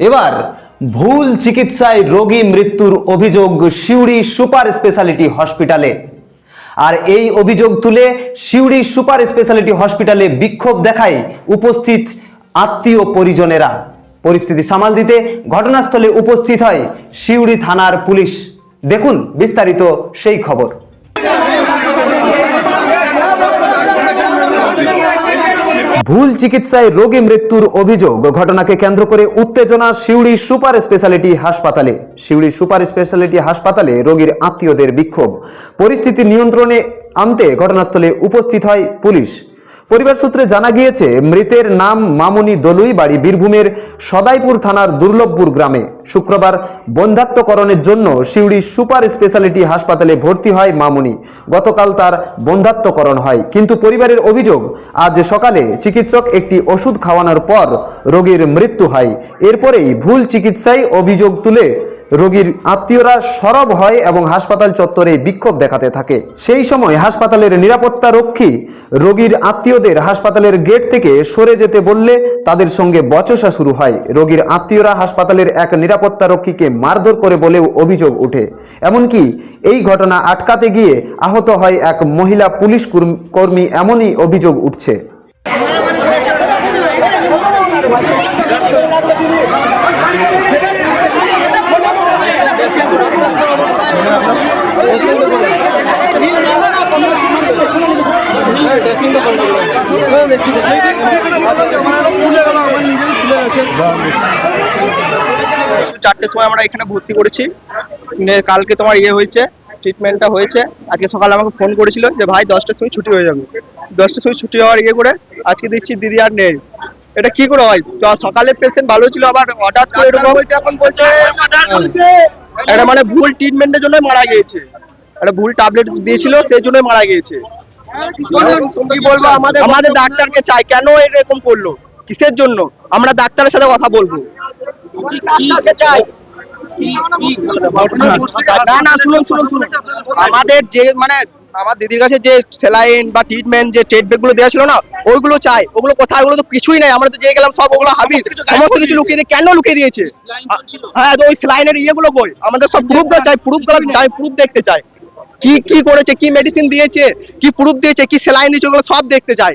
এবার ভুল চিকিৎসায় রোগী মৃত্যুর অভিযোগ সিউড়ি সুপার স্পেশালিটি হসপিটালে। আর এই অভিযোগ তুলে সিউড়ি সুপার স্পেশালিটি হসপিটালে বিক্ষোভ দেখায় উপস্থিত আত্মীয় পরিজনেরা। পরিস্থিতি সামাল দিতে ঘটনাস্থলে উপস্থিত হয় সিউড়ি থানার পুলিশ। দেখুন বিস্তারিত সেই খবর। ভুল চিকিৎসায় রোগী মৃত্যুর অভিযোগ। ঘটনাকে কেন্দ্র করে উত্তেজনা শিউড়ি সুপার স্পেশালিটি হাসপাতালে। শিউড়ি সুপার স্পেশালিটি হাসপাতালে রোগীর আত্মীয়দের বিক্ষোভ। পরিস্থিতি নিয়ন্ত্রণে আনতে ঘটনাস্থলে উপস্থিত হয় পুলিশ। পরিবার সূত্রে জানা গিয়েছে, মৃতের নাম মামুনি দলুই, বাড়ি বীরভূমের সদাইপুর থানার দুর্লভপুর গ্রামে। শুক্রবার বন্ধাত্মকরণের জন্য সিউড়ি সুপার স্পেশালিটি হাসপাতালে ভর্তি হয় মামুনি। গতকাল তার বন্ধাত্মকরণ হয়। কিন্তু পরিবারের অভিযোগ, আজ সকালে চিকিৎসক একটি ওষুধ খাওয়ানোর পর রোগীর মৃত্যু হয়। এরপরেই ভুল চিকিৎসায় অভিযোগ তুলে রোগীর আত্মীয়রা সরব হয় এবং হাসপাতাল চত্বরে বিক্ষোভ দেখাতে থাকে। সেই সময় হাসপাতালের নিরাপত্তা রক্ষী রোগীর আত্মীয়দের হাসপাতালের গেট থেকে সরে যেতে বললে তাদের সঙ্গে বচসা শুরু হয়। রোগীর আত্মীয়রা হাসপাতালের এক নিরাপত্তা রক্ষীকে মারধর করে বলেও অভিযোগ ওঠে। এমনকি এই ঘটনা আটকাতে গিয়ে আহত হয় এক মহিলা পুলিশ কর্মী- এমনই অভিযোগ উঠছে। চারটের সময় আমরা এখানে ভর্তি করেছি। কালকে তোমার ইয়ে হয়েছে ট্রিটমেন্টটা হয়েছে। আজকে সকালে আমাকে ফোন করেছিল যে ভাই দশটার সময় ছুটি হয়ে যাবে। দশটার সময় ছুটি হওয়ার ইয়ে করে আজকে দিচ্ছি দিদি আর নেই এটা কি করে হয়? সকালে পেশেন্ট ভালো ছিল আবার হঠাৎ করে এরকম এখন বলছে এটা মানে ভুল ট্রিটমেন্টের জন্য মারা গিয়েছে। একটা ভুল ট্যাবলেট দিয়েছিল সেই জন্যই মারা গিয়েছে। আমাদের আমাদের ডাক্তারকে চাই। কেন এরকম করল? কিসের জন্য? আমরা ডাক্তারের সাথে কথা বলব। ডাক্তারকে চাই। না না শুনুন শুনুন শুনুন। আমাদের যে মানে আমার দিদির কাছে যে সেলাইন বা ট্রিটমেন্ট যে টেট ব্যাগগুলো দেওয়া ছিল না ওইগুলো চাই। ওগুলো কোথায়? ওগুলো তো কিছুই নাই। আমরা তো যে গেলাম সব ওগুলো সমস্ত কিছু লুকিয়ে দিয়ে কেন লুকিয়ে দিয়েছে? হ্যাঁ তো ওই সেলাইনের ইয়েগুলো কই? আমাদের সব প্রুফ চাই। প্রুফ চাই প্রুফ দেখতে চাই। কি কি করেছে, কি মেডিসিন দিয়েছে, কি প্রুফ দিয়েছে, কি সেলাইন দিয়েছে, ওগুলো সব দেখতে চাই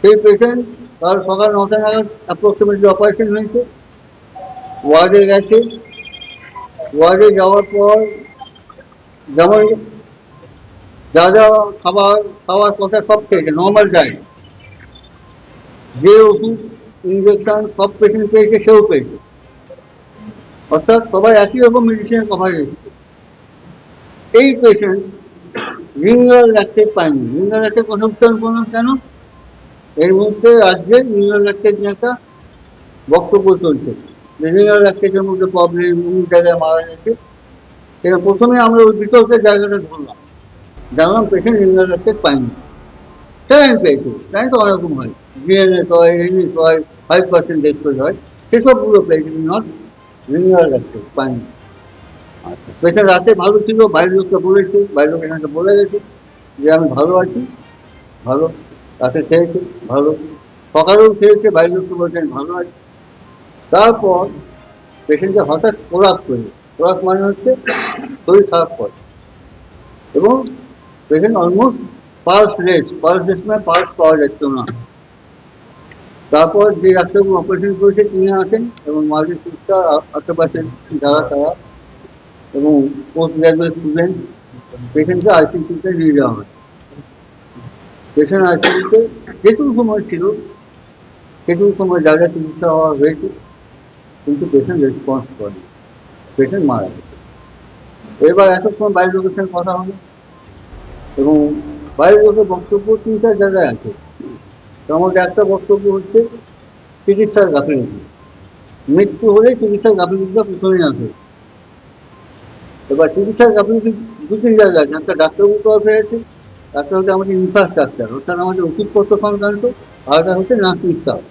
সেই পেশেন্ট কাল সকাল নটা নাগাদ অ্যাপ্রক্সিমেটলি অপারেশন হয়েছে। ওয়ার্ডে গেছে। ওয়ার্ডে যাওয়ার পর যেমন যা যা খাবার, খাওয়ার কথা সব খেয়েছে নর্মাল ডায়েট যে ওষুধ ইঞ্জেকশন সব পেশেন্ট পেয়েছে, সেও পেয়েছে। অর্থাৎ সবাই একই রকম মেডিসিনের কভার এই পেশেন্ট রিঙ্গাল রাখতে পায়নি রিঙ্গাল রাখতে কথা উচ্চারণ করলাম কেন? এর মধ্যে মিনারেল লাক্টেট নিয়ে একটা বক্তব্য চলছে। মিনারেল লাক্টেটের মধ্যে প্রবলেম জায়গায় মারা গেছে, সেটা প্রথমে আমরা ওই বিতর্কের জায়গাটা ধরলাম। জানলাম পেশেন্ট মিনারেল লাক্টেট পায়নি সেভেন পেয়েছে? তাই তো অনেকরকম হয়। ডিএনএ হয় এনএস হয় ফাইভ পার্সেন্ট ডেস্টোজ হয় সেসবগুলো পেয়েছে নট মিনারেল লাক্টেট পাইনি। আচ্ছা পেশেন্ট রাতে ভালো ছিল, বাইরের লোকটা বলেছে, বাইরের লোক এখানটা বলে গেছে যে আমি ভালো আছি, ভালো। রাতে খেয়েছে, ভালো। সকালেও খেয়েছে, বাইরের লোককে বলছে আমি ভালো আছি। তারপর পেশেন্টকে হঠাৎ কোলাপ করে কোলাপ মানে হচ্ছে শরীর খারাপ করে। এবং patient almost pulse race pulse race মানে পালস পাওয়া যাচ্ছে না। তারপর যে ডাক্তারবাবু অপারেশন করেছে, তিনি আসেন এবং মাল্টি সিস্টার আশেপাশে যারা তারা এবং পোস্ট গ্রাজুয়েট স্টুডেন্ট পেশেন্টকে আইসিসিতে নিয়ে যাওয়া হয়। পেশেন্ট আইসিইউতে যেটুকু সময় ছিল, সেটুকু সময় যা যা চিকিৎসা হওয়া হয়েছে, কিন্তু পেশেন্ট রেসপন্স করে পেশেন্ট মারা গেছে। এবার এতক্ষণ বাইরের লোকের সঙ্গে কথা হবে এবং বাইরের লোকের বক্তব্য তিন চার জায়গায় আছে। তার মধ্যে একটা বক্তব্য হচ্ছে, চিকিৎসার গাফিলতি। মৃত্যু হলে চিকিৎসার গাফিলতিটা প্রথমেই আসে এবার চিকিৎসার গাফিলতি দু তিন জায়গায় আছে। একটা ডাক্তারবাবু তরফে আছে একটা হচ্ছে আমাদের ইনফ্রাস্ট্রাকচার অর্থাৎ আমাদের ওষুধপত্র সংক্রান্ত, আর একটা হচ্ছে নার্সিং স্টাফ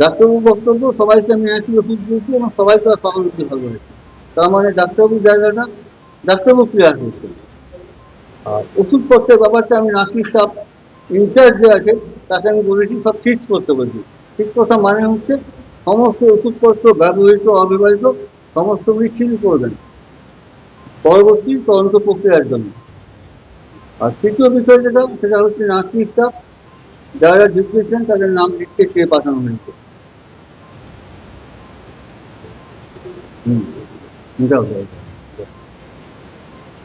ডাক্তারবাবু বক্তব্য সবাইকে আমি একই ওষুধ দিয়েছি এবং সবাই তো আর সহানুভূতি ভালো হয়েছে। তার মানে ডাক্তারবাবুর জায়গাটা, ডাক্তারবাবু ক্লিয়ার হয়েছে। আর ওষুধপত্রের ব্যাপারটা আমি নার্সিং স্টাফ ইনচার্জ যে আছে, তাকে আমি বলেছি, সব ফিক্স করতে বলছি। ফিক্স কথা মানে হচ্ছে সমস্ত ওষুধপত্র ব্যবহৃত, অব্যবহৃত, সমস্ত বিচ্ছিন্ন করবেন। পরবর্তী তদন্ত প্রক্রিয়ার জন্য। আর তৃতীয় বিষয় যেটা, সেটা হচ্ছে নার্সিং স্টাফ যারা ঢুকিয়েছেন তাদের নাম লিখতে চেয়ে পাঠানো হয়েছে।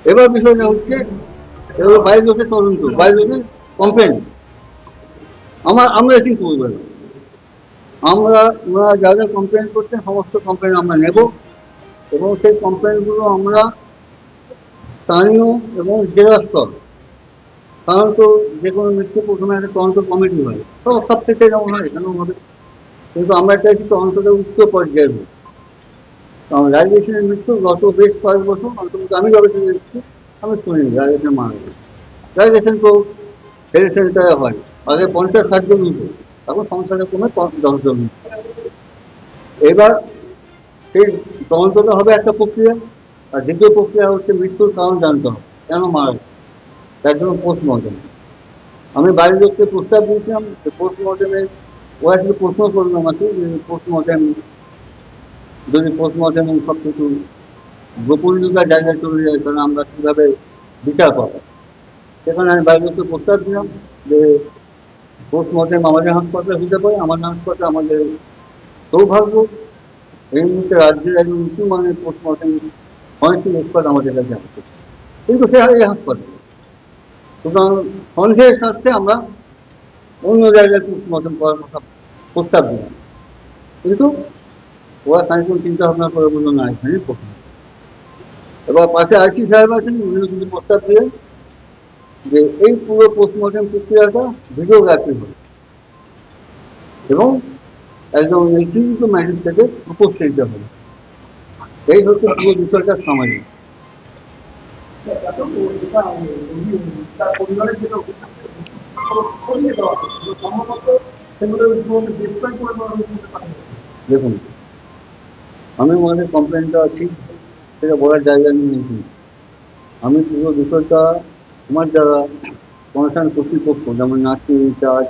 এবার বিষয়টা হচ্ছে, এবার বাইরে লোকের তদন্ত বাইরে লোকের কমপ্লেন আমার, আমরা কিন্তু করব না। আমরা ওনারা যা যা কমপ্লেন করছেন, সমস্ত কমপ্লেন আমরা নেব এবং সেই কমপ্লেনগুলো আমরা স্থানীয় এবং জেলা স্তর সাধারণত যে কোনো মৃত্যু প্রথমে একটা তদন্ত কমিটি হয়। তো সব থেকে যেমন হয়, এখানেও হবে। কিন্তু আমরা চাইছি তদন্তটা উচ্চ পর্যায়ের হোক। কারণ রাজেশের মৃত্যু গত বেশ কয়েক বছর অন্তত আমি গবেষণা দেখছি আমি শুনিনি রাজেশের মারা গেছে রাজেশন তো হেলথ সেন্টারে হয় আগে পঞ্চাশ ষাট জন হতো এখন সংখ্যাটা কমে প- দশ জন এবার সেই তদন্তটা হবে একটা প্রক্রিয়া, আর দ্বিতীয় প্রক্রিয়া হচ্ছে মৃত্যুর কারণ জানতে হবে, কেন মারা গেছে। তার জন্য পোস্টমর্টম আমি বাড়ির লোককে প্রস্তাব দিয়েছিলাম পোস্টমর্টমে ও আসলে প্রশ্ন করল আমাকে যে পোস্টমর্টম যদি পোস্টমর্টম সব কিছু গোপনীয়তার জায়গায় চলে যায়, তাহলে আমরা কীভাবে বিচার পাবো? সেখানে আমি বাড়ির লোককে প্রস্তাব দিলাম যে পোস্টমর্টম আমাদের হাসপাতালে হতে পারে আমাদের হাসপাতালে আমাদের সৌভাগ্য। এই মুহূর্তে রাজ্যের একজন উঁচু মানের পোস্টমর্টম অনেকটি এক্সপার্ট আমাদের কাছে আসছে কিন্তু সে এই হাসপাতালে। সুতরাং সন্দেহের স্বার্থে আমরা অন্য জায়গায় পোস্টমর্টম করার কথা প্রস্তাব দিলাম। কিন্তু ওরা খানিকক্ষণ চিন্তা ভাবনা করে বলল, না, এখানে প্রথম এবার পাশে আইসি সাহেব আছেন উনি কিন্তু প্রস্তাব দিলেন যে, এই পুরো পোস্টমর্টম প্রক্রিয়াটা ভিডিওগ্রাফি হবে। এবং একদম নির্দিষ্ট ম্যাজিস্ট্রেটে উপস্থিত হবে। এই হচ্ছে পুরো বিষয়টা সামাজিক। দেখুন, আমি মনে কমপ্লেনটা আছি, সেটা বলার জায়গা নিয়ে আমি পুরো বিষয়টা আমার যারা কনসার্ন কর্তৃপক্ষ যেমন নার্সিং ইনচার্জ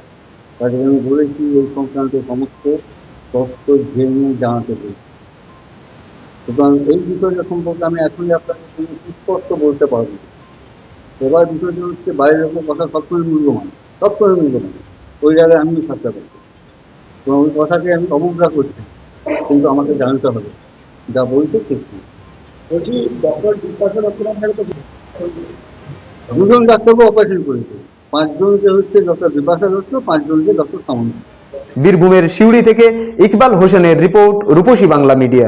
তাদের আমি বলেছি এই সংক্রান্ত সমস্ত তথ্য জেনে জানাতে পেরেছি সুতরাং এই বিষয়টা সম্পর্কে আমি এখনই আপনাকে সুস্পষ্ট বলতে পারব। এবার বিষয়টা হচ্ছে বাইরের লোকের কথা সবসময় মূল্যবান সবসময় মূল্যবান ওই জায়গায় আমিও থাকতে পারি এবং ওই কথাকে আমি অবজ্ঞা করছি কিন্তু আমাকে জানতে হবে যা বলছে ঠিক বলছি ডক্টর দুজন ডাক্তারবাবু অপারেশন করেছে পাঁচজনকে হচ্ছে ডক্টর বিপাশা দত্ত পাঁচজনকে ডক্টর সামন্ত বীরভূমের সিউড়ি থেকে ইকবাল হোসেনের রিপোর্ট রূপসী বাংলা মিডিয়া।